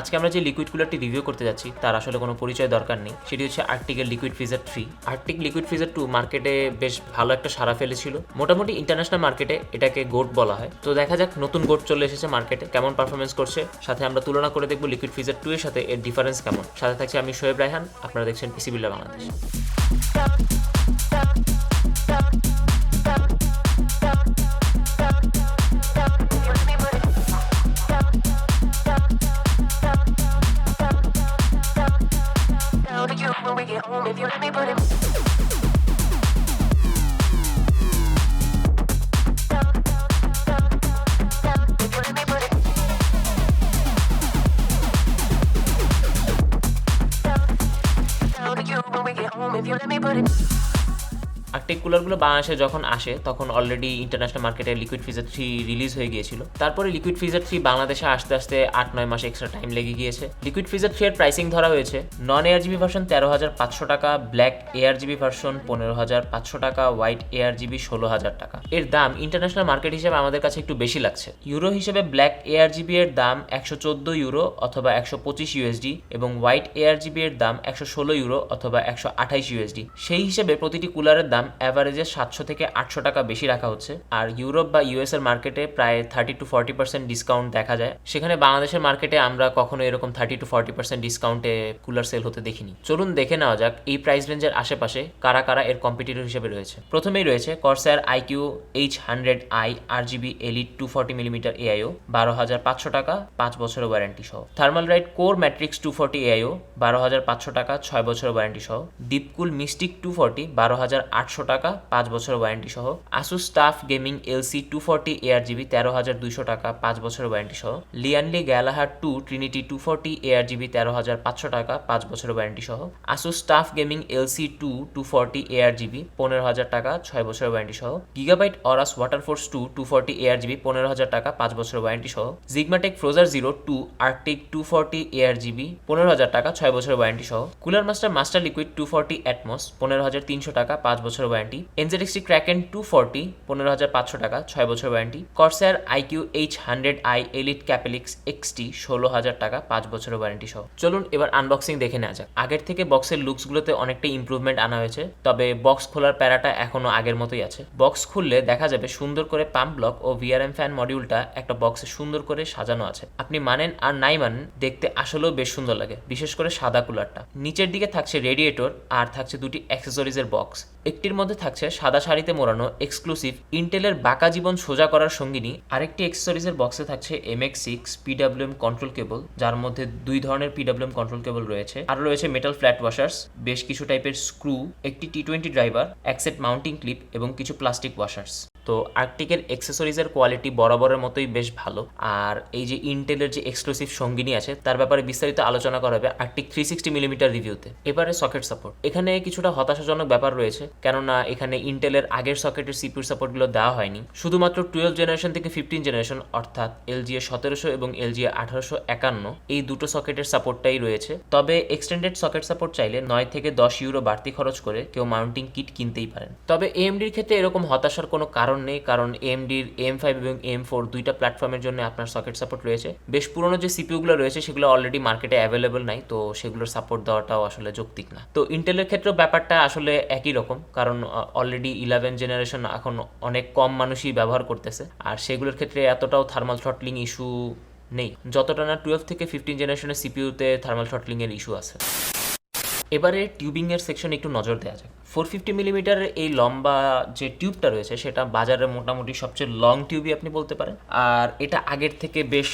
আজকে আমরা যে লিকুইড কুলারটি রিভিউ করতে যাচ্ছি, তার আসলে কোনো পরিচয় দরকার নেই। সেটি হচ্ছে আর্টিকের liquid freezer three Arctic liquid freezer two মার্কেটে বেশ ভালো একটা সারা ফেলেছিল। মোটামুটি ইন্টারন্যাশনাল মার্কেটে এটাকে গোট বলা হয়। তো দেখা যাক, নতুন গোট চলে এসেছে মার্কেটে কেমন পারফরমেন্স করছে। সাথে আমরা তুলনা করে দেখব লিকুইড ফ্রিজার টু এর সাথে এর ডিফারেন্স কেমন। সাথে থাকছে আমি শোয়েব রায়হান, আপনারা দেখছেন পিসি বিল্লা Bangladesh get home if you let me put it. কুলারগুলো বাংলাদেশে যখন আসে, তখন অলরেডি ইন্টারন্যাশনাল মার্কেটে লিকুইড ফ্রিজার থ্রি রিলিজ হয়ে গিয়েছিল। তারপরে লিকুইড ফ্রিজার থ্রি বাংলাদেশে আসতে আসতে আট, নয় মাস এক্সট্রা টাইম লেগে গিয়েছে। লিকুইড ফ্রিজার থ্রি এর প্রাইসিং ধরা হয়েছে নন জিবি ভার্সন তেরো হাজার পাঁচশো টাকা ব্ল্যাক এয়ার জিবি ভার্সন পনেরো হাজার পাঁচশো টাকা হোয়াইট এয়ার জিবি ষোলো হাজার টাকা। এর দাম ইন্টারন্যাশনাল মার্কেট হিসেবে আমাদের কাছে একটু বেশি লাগছে। ইউরো হিসেবে ব্ল্যাক এয়ার জিবি এর দাম একশো চোদ্দ ইউরো অথবা একশো পঁচিশ ইউএসডি এবং হোয়াইট এয়ার জিবি এর দাম একশো ষোলো ইউরো অথবা একশো আঠাইশ ইউএসডি সেই হিসেবে প্রতিটি কুলারের দাম অ্যাভারেজে সাতশো থেকে আটশো টাকা বেশি রাখা হচ্ছে। আর ইউরোপ বা ইউএস এর মার্কেটে প্রায় thirty to forty percent discount দেখা যায়। সেখানে বাংলাদেশের মার্কেটে আমরা কখনো এরকম থার্টি টু ফর্টি পার্সেন্ট ডিসকাউন্টে কুলার সেল হতে দেখিনি। চলুন দেখে নেওয়া যাক এই প্রাইস রেঞ্জের আশেপাশে কারা কারা এর কম্পিটিটর হিসেবে রয়েছে। প্রথমেই রয়েছে Corsair iCUE H hundred I RGB Elite two forty millimetre AIO বারো হাজার পাঁচশো টাকা, পাঁচ বছরের ওয়ারেন্টি সহ। Thermalright Core Matrix two forty AIO বারো হাজার পাঁচশো টাকা, ছয় বছরের ওয়ারেন্টি সহ। ডিপকুল মিস্টিক টু ফর্টি বারো হাজার আটশো টাকা পাঁচ বছরের ওয়ারেন্টি সহ। Asus staff gaming LC two forty ARGB তেরো হাজার দুইশো টাকা, পাঁচ বছরের ওয়ারেন্টি সহ। Lian Li Galahad two Trinity two forty ARGB তেরো হাজার পাঁচশো টাকা, পাঁচ বছরের ওয়ারেন্টি সহ। Asus staff gaming LC two two forty ARGB পনেরো হাজার টাকা, ছয় বছরের ওয়ারেন্টি সহ। Gigabyte Aorus Waterforce two two forty ARGB পনেরো হাজার টাকা, পাঁচ বছরের ওয়ারেন্টি সহ। Zigmatek Frozr zero two Arctic two forty ARGB পনেরো হাজার টাকা, ছয় বছরের ওয়ারেন্টি সহ। Cooler Master Master Liquid two forty Atmos পনেরো হাজার তিনশো টাকা, পাঁচ বছরের warranty NZXT Kraken two forty পনেরো হাজার পাঁচশো টাকা, ছয় বছর warranty Corsair iCUE H hundred I Elite Capellix XT ষোলো হাজার টাকা, পাঁচ বছরের ওয়ারেন্টি সহ। চলুন এবার আনবক্সিং দেখে নেওয়া যাক। আগের থেকে বক্সের লুকসগুলোতে অনেকটা ইমপ্রুভমেন্ট আনা হয়েছে, তবে বক্স খোলার প্যারাটা এখনও আগের মতোই আছে। বক্স খুললে দেখা যাবে সুন্দর করে পাম্প ব্লক ও ভিআরএম ফ্যান মডিউলটা একটা বক্সে সুন্দর করে সাজানো আছে। আপনি মানেন আর নাই মানেন, দেখতে আসলেও বেশ সুন্দর লাগে, বিশেষ করে সাদা কুলারটা নিচের দিকে থাকছে রেডিয়েটর আর থাকছে দুটি অ্যাক্সেসরিজের বক্স একটির মধ্যে থাকছে সাদা শাড়িতে মোড়ানো এক্সক্লুসিভ ইন্টেলের বাঁকা জীবন সোজা করার সঙ্গিনী। আরেকটি এক্সেসরিজের বক্সে থাকছে M X six PWM control cable যার মধ্যে দুই ধরনের পিডাব্লিউএম কন্ট্রোল কেবল রয়েছে। আর রয়েছে মেটাল ফ্ল্যাট ওয়াশার্স বেশ কিছু টাইপের স্ক্রু একটি টি টোয়েন্টি ড্রাইভার অ্যাক্সেট মাউন্টিং ক্লিপ এবং কিছু প্লাস্টিক ওয়াশার্স তো আর্কটিকের এক্সেসরিজের কোয়ালিটি বরাবরের মতোই বেশ ভালো। আর এই যে ইন্টেলের যে এক্সক্লুসিভ সঙ্গিনী আছে, তার ব্যাপারে বিস্তারিত আলোচনা করা হবে আর্কটিক থ্রি সিক্সটি মিলিমিটার রিভিউতে এবারে সকেট সাপোর্ট এখানে কিছুটা হতাশাজনক ব্যাপার রয়েছে, কেননা এখানে ইন্টেলের আগের সকেটের সিপিউর সাপোর্টগুলো দেওয়া হয়নি। শুধুমাত্র টুয়েলভ জেনারেশন থেকে ফিফটিন জেনারেশন অর্থাৎ এলজিএ সতেরোশো এবং এলজিএ আঠারোশো একান্ন, এই দুটো সকেটের সাপোর্টটাই রয়েছে। তবে এক্সটেন্ডেড সকেট সাপোর্ট চাইলে নয় থেকে দশ ইউরো বাড়তি খরচ করে কেউ মাউন্টিং কিট কিনতেই পারেন। তবে এএমডির ক্ষেত্রে এরকম হতাশার কোনো কারণ নেই, কারণ এএমডির এম ফাইভ এবং এম ফোর দুইটা প্ল্যাটফর্মের জন্য আপনার সকেট সাপোর্ট রয়েছে। বেশ পুরনো যে সিপিউগুলো রয়েছে, সেগুলো অলরেডি মার্কেটে অ্যাভেলেবল নাই, তো সেগুলোর সাপোর্ট দেওয়াটাও আসলে যৌক্তিক না। তো ইন্টেলের ক্ষেত্রেও ব্যাপারটা আসলে একই রকম, কারণ অলরেডি ইলেভেন জেনারেশন এখন অনেক কম মানুষই ব্যবহার করতেছে, আর সেগুলোর ক্ষেত্রে এতটাও থার্মাল থ্রটলিং ইস্যু নেই। যতটা না টুয়েলভ থেকে ফিফটিন জেনারেশনের সিপিউতে থার্মাল থ্রটলিং এর ইস্যু আছে। এবারে টিউবিংয়ের সেকশন একটু নজর দেওয়া যাক। ফোর ফিফটি মিলিমিটারের এই লম্বা যে টিউবটা রয়েছে, সেটা বাজারে মোটামুটি সবচেয়ে লং টিউবই আপনি বলতে পারেন। আর এটা আগের থেকে বেশ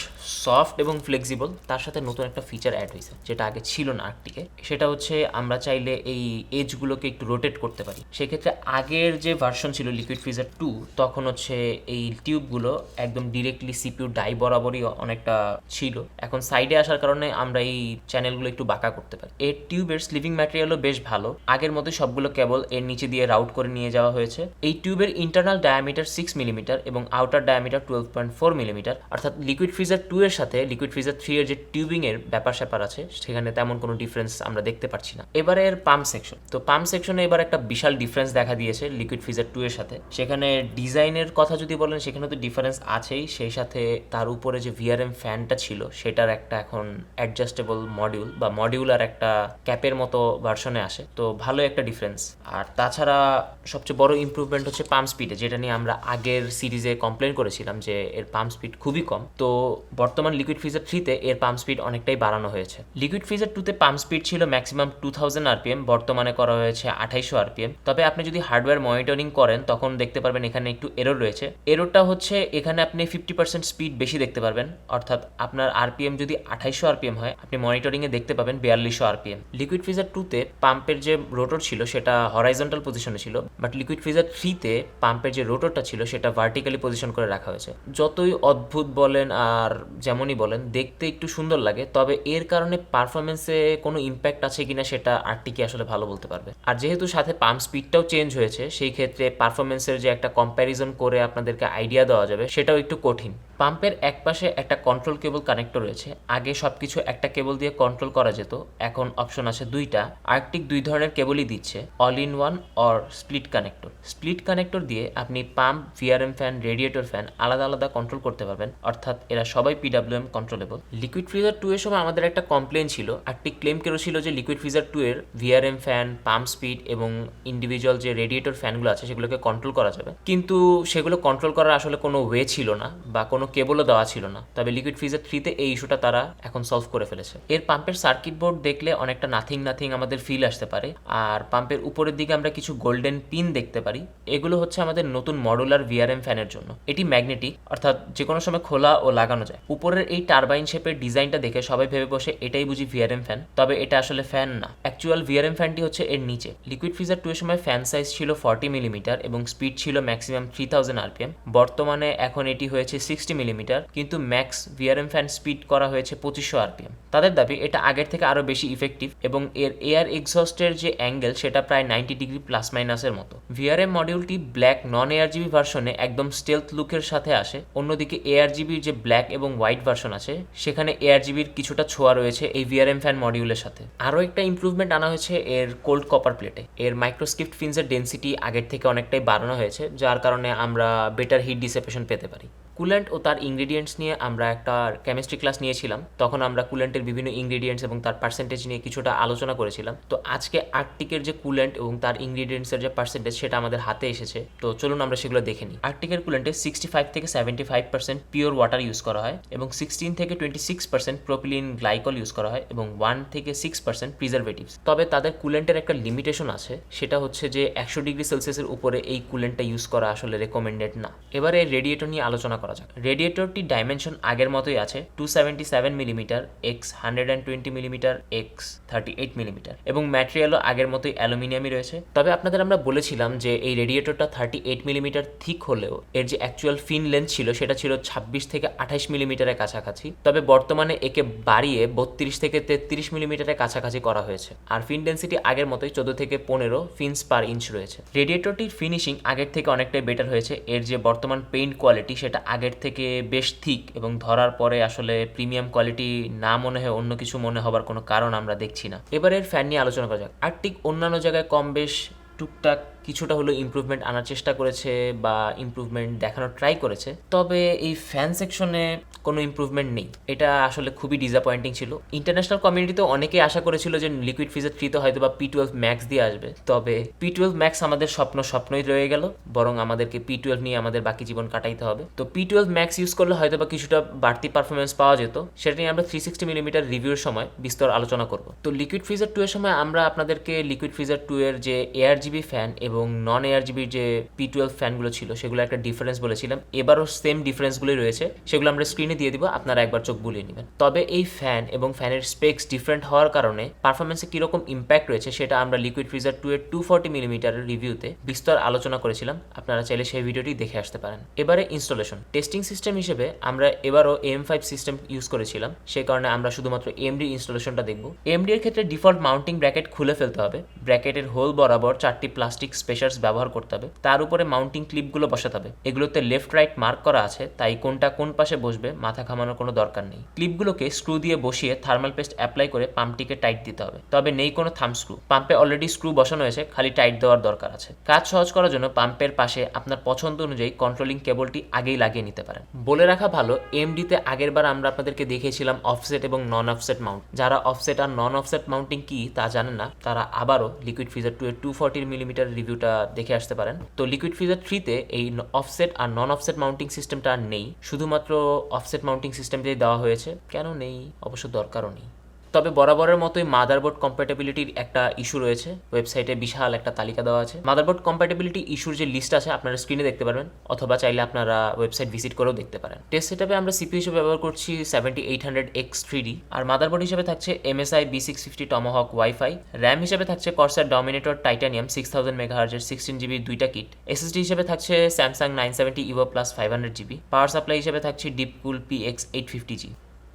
সফট এবং ফ্লেক্সিবল তার সাথে নতুন একটা ফিচার অ্যাড হয়েছে, যেটা আগে ছিল না আর্কটিকে সেটা হচ্ছে আমরা চাইলে এই এজগুলোকে একটু রোটেট করতে পারি। সেক্ষেত্রে আগের যে ভার্সন ছিল লিকুইড ফ্রিজার টু তখন হচ্ছে এই টিউবগুলো একদম ডিরেক্টলি সিপিউ ডাই বরাবরই অনেকটা ছিল। এখন সাইডে আসার কারণে আমরা এই চ্যানেলগুলো একটু বাঁকা করতে পারি। এর টিউবের স্লিভিং ম্যাটেরিয়ালও বেশ ভালো। আগের মতোই সবগুলো কেবল কেবল এর নিচে দিয়ে রাউট করে নিয়ে যাওয়া হয়েছে। এই টিউবের ইন্টারনাল ডায়ামিটার সিক্স মিলিমিটার এবং outer diameter twelve point four millimetre অর্থাৎ লিকুইড ফ্রিজার টু এর সাথে লিকুইড ফ্রিজার থ্রি এর যে টিউবিং এর ব্যাপার স্যাপার আছে, সেখানে তেমন কোনো ডিফারেন্স আমরা দেখতে পাচ্ছি না। এবারে এর পাম্প সেকশন তো পাম্প সেকশনে এবার একটা বিশাল ডিফারেন্স দেখা দিয়েছে লিকুইড ফ্রিজার টু এর সাথে। সেখানে ডিজাইনের কথা যদি বলেন, সেখানে তো ডিফারেন্স আছেই। সেই সাথে তার উপরে যে ভিআরএম ফ্যানটা ছিল, সেটার একটা এখন অ্যাডজাস্টেবল মডিউল বা মডিউলার একটা ক্যাপের মতো ভার্সনে আসে। তো ভালো একটা ডিফারেন্স আর তাছাড়া সবচেয়ে বড় ইমপ্রুভমেন্ট হচ্ছে পাম্প স্পিডে যেটা নিয়ে আমরা আগের সিরিজে কমপ্লেন করেছিলাম যে এর পাম্প স্পিড খুবই কম। তো বর্তমান লিকুইড ফ্রিজার থ্রিতে এর পাম্প স্পিড অনেকটাই বাড়ানো হয়েছে। লিকুইড ফ্রিজার টুতে পাম্প স্পিড ছিল ম্যাক্সিমাম টু থাউজেন্ড আরপিএম বর্তমানে করা হয়েছে আঠাইশো আরপিএম তবে আপনি যদি হার্ডওয়্যার মনিটরিং করেন, তখন দেখতে পারবেন এখানে একটু এরর রয়েছে। এররটা হচ্ছে এখানে আপনি ফিফটি পার্সেন্ট স্পিড বেশি দেখতে পারবেন। অর্থাৎ আপনার আরপিএম যদি আঠাইশো আরপিএম হয়, আপনি মনিটরিংয়ে দেখতে পাবেন বিয়াল্লিশশো আরপিএম লিকুইড ফ্রিজার টুতে পাম্পের যে রোটর ছিল, সেটা হরাইজন্টাল পজিশনে ছিল বাট লিকুইড ফ্রিজার থ্রিতে পাম্পের যে রোটরটা ছিল, সেটা ভার্টিক্যালি পজিশন করে রাখা হয়েছে। যতই অদ্ভুত বলেন আর যেমনই বলেন, দেখতে একটু সুন্দর লাগে, তবে এর কারণে পারফরমেন্সে কোনো ইম্প্যাক্ট আছে কিনা সেটা আরটিকে আসলে ভালো বলতে পারবে। আর যেহেতু সাথে পাম্প স্পিডটাও চেঞ্জ হয়েছে, সেই ক্ষেত্রে পারফরমেন্সের যে একটা কম্প্যারিজন করে আপনাদেরকে আইডিয়া দেওয়া যাবে, সেটাও একটু কঠিন। পাম্পের একপাশে একটা কন্ট্রোল কেবল কানেক্টর রয়েছে, আগে সবকিছু একটা কেবল দিয়ে কন্ট্রোল করা যেত, এখন অপশন আছে দুইটা। আর্কটিক দুই ধরনের কেবলই দিচ্ছে all in one or split connector split connector দিয়ে আপনি pump VRM fan radiator fan আলাদা আলাদা কন্ট্রোল করতে পারবেন। অর্থাৎ এরা সবাই PWM controllable liquid freezer two এর সময় আমাদের একটা কমপ্লেন ছিল। একটি ক্লেম কেউ ছিল যে লিকুইড ফ্রিজার টু এর ভিআরএম ফ্যান পাম্প স্পিড এবং ইন্ডিভিজুয়াল যে রেডিয়েটর ফ্যানগুলো আছে সেগুলোকে কন্ট্রোল করা যাবে। কিন্তু সেগুলো কন্ট্রোল করার আসলে কোনো ওয়ে ছিল না বা কোনো কেবলও দেওয়া ছিল না। তবে লিকুইড ফ্রিজার থ্রিতে এই ইস্যুটা তারা এখন সলভ করে ফেলেছে। এর পাম্পের সার্কিট বোর্ড দেখলে অনেকটা নাথিং নাথিং আমাদের ফিল আসতে পারে। আর পাম্পের উপরের দিকে আমরা কিছু গোল্ডেন পিন দেখতে পারি। এগুলো হচ্ছে আমাদের নতুন মডুলার ভিআরএম ফ্যানের জন্য। এটি ম্যাগনেটিক অর্থাৎ যে কোনো সময় খোলা ও লাগানো যায়। উপরের এই টারবাইন শেপের ডিজাইনটা দেখে সবাই ভেবে বসে, এটাই বুঝি ভিআরএম ফ্যান তবে এটা আসলে ফ্যান না। অ্যাকচুয়াল ভিআরএম ফ্যানটি হচ্ছে এর নিচে। লিকুইড ফ্রিজার টু এর সময় ফ্যান সাইজ ছিল ফর্টি মিলিমিটার এবং স্পিড ছিল ম্যাক্সিমাম থ্রি থাউজেন্ড আরপিএম বর্তমানে এখন এটি হয়েছে সিক্সটি মিলিমিটার কিন্তু ম্যাক্স ভিআরএম ফ্যান স্পিড করা হয়েছে পঁচিশশো আরপিএম তাদের দাবি, এটা আগের থেকে আরও বেশি ইফেক্টিভ এবং এর এয়ার এক্সস্টের যে অ্যাঙ্গেল সেটা প্রায় নাইনটি ডিগ্রি প্লাস মাইনাসের মতো। ভিআরএম মডিউলটি ব্ল্যাক নন এআরজিবি ভার্সনে একদম স্টেলথ লুকের সাথে আসে। অন্যদিকে এআরজিবির যে ব্ল্যাক এবং হোয়াইট ভার্সন আছে, সেখানে এআরজিবির কিছুটা ছোঁয়া রয়েছে এই ভিআরএম ফ্যান মডিউলের সাথে। আরও একটা ইমপ্রুভমেন্ট আনা হয়েছে এর কোল্ড কপার প্লেটে এর মাইক্রোস্কিপ্ট ফিন্সের ডেন্সিটি আগের থেকে অনেকটাই বাড়ানো হয়েছে, যার কারণে আমরা বেটার হিট ডিসেপেশন পেতে পারি। কুল্যান্ট ও তার ইনগ্রেডিয়েন্টস নিয়ে আমরা একটা কেমিস্ট্রি ক্লাস নিয়েছিলাম। তখন আমরা কুল্যান্টের বিভিন্ন ইনগ্রেডিয়েন্টস এবং তার পার্সেন্টেজ নিয়ে কিছুটা আলোচনা করেছিলাম। তো আজকে আর্টিকের যে কুল্যান্ট এবং তার ইনগ্রেডিয়েন্টসের যে পার্সেন্টেজ সেটা আমাদের হাতে এসেছে। তো চলুন আমরা সেগুলো দেখে নিই। আর্টিকের কুল্যান্টে সিক্সটি ফাইভ থেকে seventy five percent pure water use করা হয় এবং সিক্সটিন থেকে twenty six percent propylene glycol use করা হয় এবং ওয়ান থেকে সিক্স পার্সেন্ট প্রিজারভেটিভস তবে তাদের কুল্যান্টের একটা লিমিটেশন আছে, সেটা হচ্ছে যে একশো ডিগ্রি সেলসিয়াসের উপরে এই কুল্যান্টটা ইউজ করা আসলে রেকমেন্ডেড না। এবারে রেডিয়েটর নিয়ে আলোচনা করা যাক। রেডিয়েটরটি ডাইমেনশন আগের মতোই আছে two seventy seven millimetre x hundred and twenty millimetre x thirty eight millimetre এবং ম্যাটেরিয়ালও আগের মতোই অ্যালুমিনিয়ামই রয়েছে। তবে আপনাদের আমরা বলেছিলাম যে এই রেডিয়েটরটা থার্টি এইট মিলিমিটার থিক হলেও এর যে অ্যাকচুয়াল ফিন লেন্থ ছিল সেটা ছিল ছাব্বিশ থেকে আঠাশ মিলিমিটারের কাছাকাছি। তবে বর্তমানে একে বাড়িয়ে বত্রিশ থেকে তেত্রিশ মিলিমিটারের কাছাকাছি করা হয়েছে। আর ফিন ডেন্সিটি আগের মতোই চোদ্দ থেকে পনেরো ফিন্স পার ইঞ্চ রয়েছে। রেডিয়েটরটির ফিনিশিং আগের থেকে অনেকটাই বেটার হয়েছে। এর যে বর্তমান পেইন্ট কোয়ালিটি সেটা আগের থেকে বেশ থিক এবং ধরার পরে আসলে প্রিমিয়াম কোয়ালিটি না মনে হয় অন্য কিছু মনে হবার কোনো কারণ আমরা দেখছি না। এবারের ফ্যান নিয়ে আলোচনা করা যাক। আর্টিক অন্যান্য জায়গায় কম বেশ টুকটাক কিছুটা হলো ইমপ্রুভমেন্ট আনার চেষ্টা করেছে বা ইমপ্রুভমেন্ট দেখানোর ট্রাই করেছে। তবে এই ফ্যান সেকশনে কোনো ইমপ্রুভমেন্ট নেই। এটা আসলে খুবই ডিসঅ্যাপয়েন্টিং ছিল। ইন্টারন্যাশনাল কমিউনিটিতে অনেকেই আশা করেছিল যে লিকুইড ফ্রিজের থ্রিতে হয়তো বা পি টুয়েলভ ম্যাক্স দিয়ে আসবে। তবে পি টুয়েলভ ম্যাক্স আমাদের স্বপ্ন স্বপ্নই রয়ে গেল, বরং আমাদেরকে পি টুয়েলভ নিয়ে আমাদের বাকি জীবন কাটাইতে হবে। তো পি টুয়েলভ ম্যাক্স ইউজ করলে হয়তো বা কিছুটা বাড়তি পারফরমেন্স পাওয়া যেত। সেটা নিয়ে আমরা থ্রি সিক্সটি মিলিমিটার রিভিউর সময় বিস্তর আলোচনা করব। তো লিকুইড ফ্রিজার টু এর সময় আমরা আপনাদেরকে লিকুইড ফ্রিজার টু এর যে এয়ার জিবি ফ্যান এবং নন এআরজিবির যে পি টুয়েলভ ফ্যানগুলো ছিল, সেগুলো একটা ডিফারেন্স বলেছিলাম। এবারও সেম ডিফারেন্সগুলোই রয়েছে। সেগুলো আমরা স্ক্রিনে দিয়ে দিব, আপনারা একবার চোখ বুলিয়ে নেবেন। তবে এই ফ্যান এবং ফ্যানের স্পেক্স ডিফারেন্ট হওয়ার কারণে পারফরমেন্সে কীরকম ইম্প্যাক্ট রয়েছে, সেটা আমরা লিকুইড ফ্রিজার টু এর টু ফর্টি মিলিমিটারের রিভিউতে বিস্তর আলোচনা করেছিলাম। আপনারা চাইলে সেই ভিডিওটি দেখে আসতে পারেন। এবারে ইনস্টলেশন টেস্টিং সিস্টেম হিসেবে আমরা এবারও এম ফাইভ সিস্টেম ইউজ করেছিলাম। সেই কারণে আমরা শুধুমাত্র এমডি ইনস্টলেশনটা দেখব। এমডি এর ক্ষেত্রে ডিফল্ট মাউন্টিং ব্র্যাকেট খুলে ফেলতে হবে। ব্র্যাকেটের হোল বরাবর চারটি প্লাস্টিক স্পেশার্স ব্যবহার করতে হবে। তার উপরে মাউন্টিং ক্লিপগুলো বসাতে হবে। এগুলোতে লেফট রাইট মার্ক করা আছে, তাই কোনটা কোন পাশে বসবে মাথা ঘামানোর কোনো দরকার নেই। ক্লিপগুলোকে স্ক্রু দিয়ে বসিয়ে থার্মাল পেস্ট অ্যাপ্লাই করে পাম্পটিকে টাইট দিতে হবে। তবে নেই কোনো থাম স্ক্রু পাম্পে অলরেডি স্ক্রু বসানো হয়েছে, খালি টাইট দেওয়ার দরকার আছে। কাজ সহজ করার জন্য পাম্পের পাশে আপনার পছন্দ অনুযায়ী কন্ট্রোলিং কেবলটি আগেই লাগিয়ে নিতে পারেন। বলে রাখা ভালো এমডিতে আগের বার আমরা আপনাদেরকে দেখিয়েছিলাম অফসেট এবং নন অফসেট মাউন্ট যারা অফসেট আর নন অফসেট মাউন্টিং কি তা জানেন না, তারা আবারও লিকুইড ফ্রিজার টু এর টু ফর্টির মিলিমিটার রিভিউটা দেখে আসতে পারেন। তো লিকুইড ফ্রিজার থ্রিতে এই অফসেট আর নন অফসেট মাউন্টিং সিস্টেমটা আর নেই। শুধুমাত্র অফসেট মাউন্টিং সিস্টেমটাই দেওয়া হয়েছে। কেন নেই? অবশ্য দরকারও নেই। তবে বরাবরের মতোই মাদারবোর্ড কম্প্যাটেবিলিটির একটা ইস্যু রয়েছে। ওয়েবসাইটে বিশাল একটা তালিকা দেওয়া আছে। মাদারবোর্ড কম্প্যাটেবিলিটি ইস্যুর যে লিস্ট আছে, আপনারা স্ক্রিনে দেখতে পারবেন, অথবা চাইলে আপনারা ওয়েবসাইট ভিজিট করেও দেখতে পারেন। টেস্ট সেটাপে আমরা সিপি হিসেবে ব্যবহার করছি seventy eight hundred x three D আর মাদারবোর্ড হিসেবে থাকছে MSI B six fifty Tomahawk wifi RAM হিসেবে থাকছে Corsair Dominator titanium six thousand মেগাহার্জের sixteen GB দুইটা কিট এসএসডি হিসেবে থাকছে Samsung nine seventy Evo plus five hundred GB power supply হিসেবে থাকছে Deepcool P X eight fifty G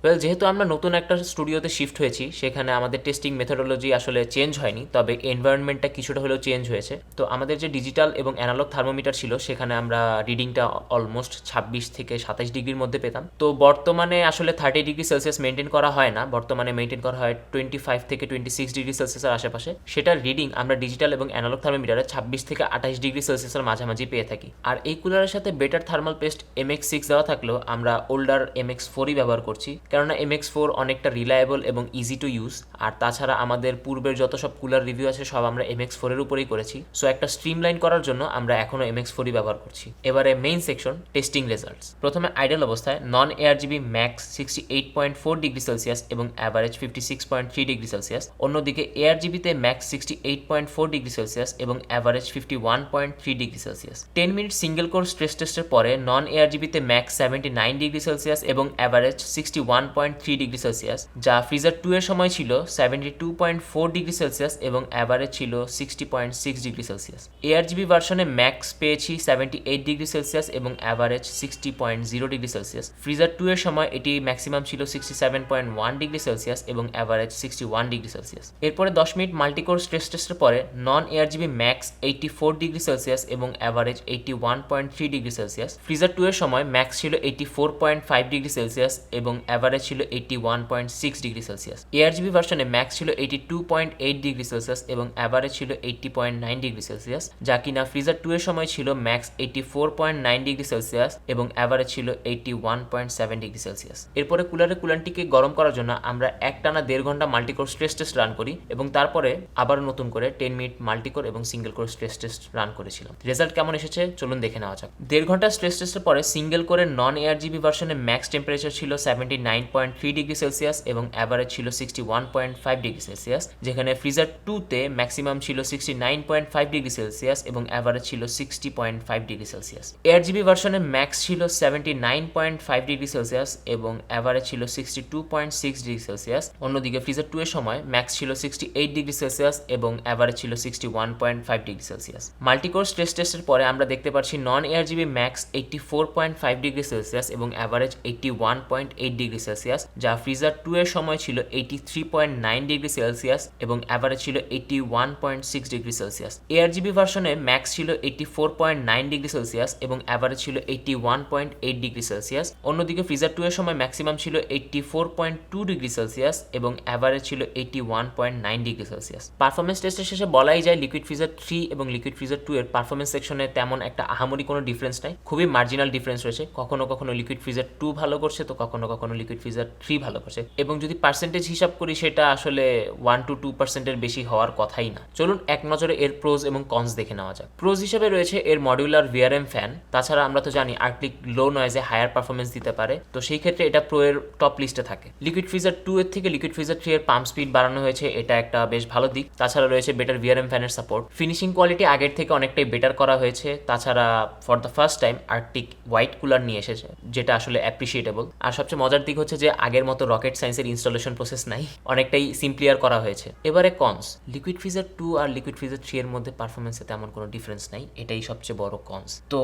well যেহেতু আমরা নতুন একটা স্টুডিওতে শিফট হয়েছি, সেখানে আমাদের টেস্টিং মেথোডোলজি আসলে চেঞ্জ হয়নি, তবে এনভায়রনমেন্টটা কিছুটা হলেও চেঞ্জ হয়েছে। তো আমাদের যে ডিজিটাল এবং অ্যানালগ থার্মোমিটার ছিল, সেখানে আমরা রিডিংটা অলমোস্ট ছাব্বিশ থেকে সাতাশ ডিগ্রির মধ্যে পেতাম। তো বর্তমানে আসলে থার্টি ডিগ্রি সেলসিয়াস মেনটেন করা হয় না, বর্তমানে মেনটেন করা হয় টোয়েন্টি ফাইভ থেকে টোয়েন্টি সিক্স ডিগ্রি সেলসিয়াসের আশেপাশে। সেটার রিডিং আমরা ডিজিটাল এবং অ্যানালগ থার্মোমিটারে ছাব্বিশ থেকে আঠাশ ডিগ্রি সেলসিয়াসের মাঝামাঝি পেয়ে থাকি। আর এই কুলারের সাথে better thermal paste M X six দেওয়া থাকলেও আমরা ওল্ডার এম এক্স ফোরই ব্যবহার করছি। কেননা এম এক্স ফোর অনেকটা রিলায়েবল এবং ইজি টু ইউজ আর তাছাড়া আমাদের পূর্বের যত সব কুলার রিভিউ আছে, সব আমরা এম এক্স ফোরের উপরেই করেছি। সো একটা স্ট্রিমলাইন করার জন্য আমরা এখনও এম এক্স ফোরই ব্যবহার করছি। এবারে মেইন সেকশন টেস্টিং রেজাল্টস প্রথমে আইডাল অবস্থায় non ARGB max sixty eight point four degree Celsius এবং average fifty six point three degree Celsius অন্যদিকে air জিবিতে max sixty eight point four degree Celsius এবং average fifty one point three degree Celsius ten minute single core stress টেস্টের পরে non air জিবিতে max seventy nine degree Celsius এবং average sixty one point three degree Celsius যা freezer two এর সময় ছিল seventy two point four degree Celsius এবং average ছিল sixty point six degree Celsius ARGB ভার্সনে ম্যাক্স পেয়েছি সেভেন্টি এইট ডিগ্রি সেলসিয়াস এবং average sixty point zero degree Celsius freezer two এর সময় এটি ম্যাক্সিমাম ছিল sixty seven point one degree Celsius এবং average sixty one degree Celsius এরপরে দশ মিনিট মাল্টিকোর স্ট্রেস টেস্টের পরে non ARGB max eighty four degree Celsius এবং average eighty one point three degree Celsius freezer two এর সময় max ছিল eighty four point five degree Celsius এবং average ছিল eighty one point six degree Celsius ARGB ভার্সনে max ছিল eighty two point eight degree Celsius এবং average ছিল eighty point nine degree Celsius যা কিনা ফ্রিজার টু এর সময় ছিল max eighty four point nine degree Celsius এবং অ্যাভারেজ ছিল eighty one point seven degree Celsius এরপরে কুলারের কুলানটিকে গরম করার জন্য আমরা একটানা দেড় ঘণ্টা মাল্টিকোর স্ট্রেস টেস্ট রান করি এবং তারপরে আবার নতুন করে টেন মিনিট মাল্টিকোর এবং single core stress test run করেছিলাম। রেজাল্ট কেমন এসেছে চলুন দেখে নেওয়া যাক। দেড় ঘণ্টা স্ট্রেস টেস্টের পরে সিঙ্গেল করে নন এয়ার জিবি ভার্সনে ম্যাক্স টেম্পারেচার ছিল seventy nine point three degree Celsius এবং অ্যাভারেজ ছিল sixty one point five degree Celsius যেখানে ফ্রিজার টুতে ম্যাক্সিমাম ছিল sixty nine point five degree Celsius এবং অ্যাভারেজ ছিল sixty point five degree Celsius ARGB ভার্সনে ম্যাক্স ছিল seventy nine point five degree Celsius এবং অ্যাভারেজ ছিল sixty two point six degree Celsius অন্যদিকে ফ্রিজার টু এর সময় ম্যাক্স ছিল সিক্সটি এইট ডিগ্রি সেলসিয়াস এবং অ্যাভারেজ ছিল sixty one point five degree Celsius multicore stress টেস্টের পরে আমরা দেখতে পাচ্ছি non ARGB max eighty four point five degree Celsius এবং average eighty one point eight degree Celsius যা ফ্রিজার টু এর সময় ছিল eighty three point nine degree Celsius এবং অ্যাভারেজ ছিল eighty one point six degree Celsius ARGB ভার্সনে max ছিল eighty four point nine degree Celsius এবং অ্যাভারেজ ছিল eighty one point eight degree Celsius অন্যদিকে ফ্রিজার টু এর সময় ম্যাক্সিমাম ছিল eighty four point two degree Celsius এবং অ্যাভারেজ ছিল eighty one point nine degree Celsius performance টেস্টের শেষে বলাই যায় লিকুইড ফ্রিজার থ্রি এবং লিকুইড ফ্রিজার টু এর পারফরমেন্স সেকশনে তেমন একটা আহামরি কোনো ডিফারেন্স নাই, খুবই মার্জিনাল ডিফারেন্স রয়েছে। কখনো কখনো লিকুইড ফ্রিজার টু ভালো করছে, তো কখনো কখনো লিকুইড লিকুইড ফ্রিজার থ্রি ভালো করছে। এবং যদি পার্সেন্টেজ হিসাব করি, সেটা আসলে ওয়ান টু টু পার্সেন্টের বেশি হওয়ার কথাই না। চলুন এক নজরে এর প্রোজ এবং কনস দেখে নেওয়া যাক। প্রোজ হিসাবে রয়েছে এর মডিউলার ভিআরএম ফ্যান তাছাড়া আমরা তো জানি আর্টিক লো নয়েজে হায়ার পারফরমেন্স দিতে পারে, তো সেই ক্ষেত্রে এটা প্রো এর টপ লিস্টে থাকে। লিকুইড ফ্রিজার টু এর থেকে লিকুইড ফ্রিজার থ্রি এর পাম্প স্পিড বাড়ানো হয়েছে, এটা একটা বেশ ভালো দিক। তাছাড়া রয়েছে বেটার ভিআরএম ফ্যানের সাপোর্ট ফিনিশিং কোয়ালিটি আগের থেকে অনেকটাই বেটার করা হয়েছে, তাছাড়া for the first time Arctic white cooler নিয়ে এসেছে, যেটা আসলে অ্যাপ্রিসিয়েটেবল আর সবচেয়ে মজার দিক হচ্ছে যে আগের মতো রকেট সায়েন্সের ইনস্টলেশন প্রসেস নাই, অনেকটাই সিম্পলিয়ার করা হয়েছে। এবারে কনস লিকুইড ফ্রিজার টু আর লিকুইড ফ্রিজার থ্রি এর মধ্যে পারফরমেন্সে তেমন কোনো ডিফারেন্স নাই, এটাই সবচেয়ে বড় কনস তো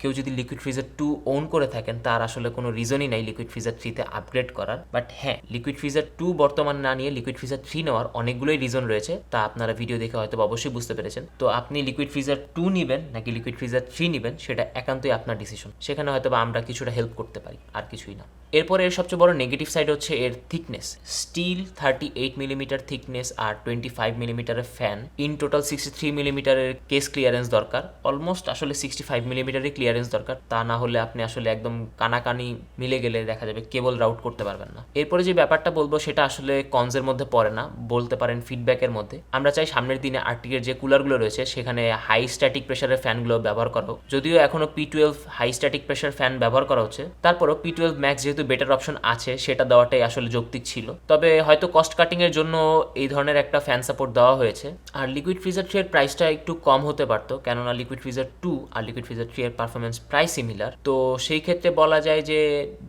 কেউ যদি লিকুইড ফ্রিজার টু ওন করে থাকেন, তার আসলে কোনো রিজনই নাই লিকুইড ফ্রিজার থ্রিতে আপগ্রেড করার। বাট হ্যাঁ লিকুইড ফ্রিজার টু বর্তমান না নিয়ে লিকুইড ফ্রিজার থ্রি নেওয়ার অনেকগুলোই রিজন রয়েছে, তা আপনারা ভিডিও দেখে হয়তো অবশ্যই বুঝতে পেরেছেন। তো আপনি লিকুইড ফ্রিজার টু নেবেন নাকি লিকুইড ফ্রিজার থ্রি নেবেন, সেটা একান্তই আপনার ডিসিশন সেখানে হয়তো বা আমরা কিছুটা হেল্প করতে পারি, আর কিছুই না। এরপরে এর সবচেয়ে বড় নেগেটিভ সাইড হচ্ছে এর thickness still thirty eight millimetre thickness আর টোয়েন্টি ফাইভ মিলিমিটারের fan in total sixty three মিলিমিটারের কেস ক্লিয়ারেন্স দরকার। অলমোস্ট আসলে সিক্সটি ফাইভ মিলিমিটারের ক্লিয়ারেন্স দরকার। তা না হলে আপনি আসলে একদম কানাকানি মিলে গেলে দেখা যাবে কেবল রাউট করতে পারবেন না। এরপরে যে ব্যাপারটা বলব, সেটা আসলে কনজের মধ্যে পড়ে না। বলতে পারেন ফিডব্যাকের মধ্যে। আমরা চাই সামনের দিনে আর্টিকের যে কুলারগুলো রয়েছে, সেখানে হাই স্ট্যাটিক প্রেশারের ফ্যানগুলো ব্যবহার করা যদিও এখনও P twelve high static pressure fan ব্যবহার করা হচ্ছে, তারপরও পি টুয়েলভ ম্যাক্স যেহেতু বেটার অপশন আছে, সেটা দেওয়াটাই আসলে যৌক্তিক ছিল। তবে হয়তো কস্ট কাটিং এর জন্য এই ধরনের একটা ফ্যান সাপোর্ট দেওয়া হয়েছে। আর লিকুইড ফ্রিজার থ্রি এর প্রাইসটা একটু কম হতে পারতো, কেননা লিকুইড ফ্রিজার টু আর লিকুইড ফ্রিজার থ্রি এর পারফরমেন্স প্রায় সিমিলার তো সেই ক্ষেত্রে বলা যায় যে,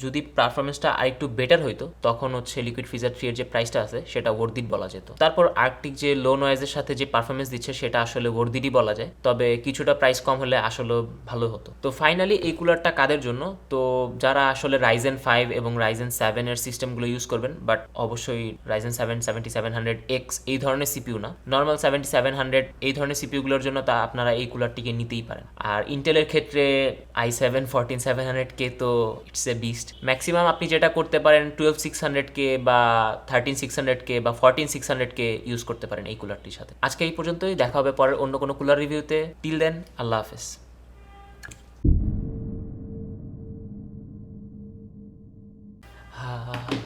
যদি পারফরমেন্সটা আরেকটু বেটার হইতো, তখন হচ্ছে লিকুইড ফ্রিজার থ্রি এর যে প্রাইসটা আছে, সেটা ওর্দিট বলা যেত। তারপর আর্কটিক যে লো নয়েজের সাথে যে পারফরমেন্স দিচ্ছে, সেটা আসলে ওর্দিটই বলা যায়। তবে কিছুটা প্রাইস কম হলে আসলে ভালো হতো। তো ফাইনালি এই কুলারটা কাদের জন্য? তো যারা আসলে রাইজেন ফাইভ এবং রাইজেন সেভেন এর সিস্টেমগুলো ইউজ করবেন বাট অবশ্যই Ryzen seven seventy seven hundred x এই ধরনের সিপিউ না। নর্মাল সেভেন্টি সেভেন হান্ড্রেড এই ধরনের সিপিউগুলোর জন্য তা আপনারা এই কুলারটিকে নিতেই পারেন। আর ইন্টেলের ক্ষেত্রে i seven fourteen seven hundred K তো ইটস এ বিস্ট ম্যাক্সিমাম আপনি যেটা করতে পারেন টুয়েলভ সিক্স হান্ড্রেড কে বা থার্টিন সিক্স হান্ড্রেড কে বা fourteen six hundred K use করতে পারেন এই কুলারটির সাথে। আজকে এই পর্যন্তই, দেখা হবে পরের অন্য কোনো কুলার রিভিউতে টিল দেন আল্লাহ হাফেজ। 啊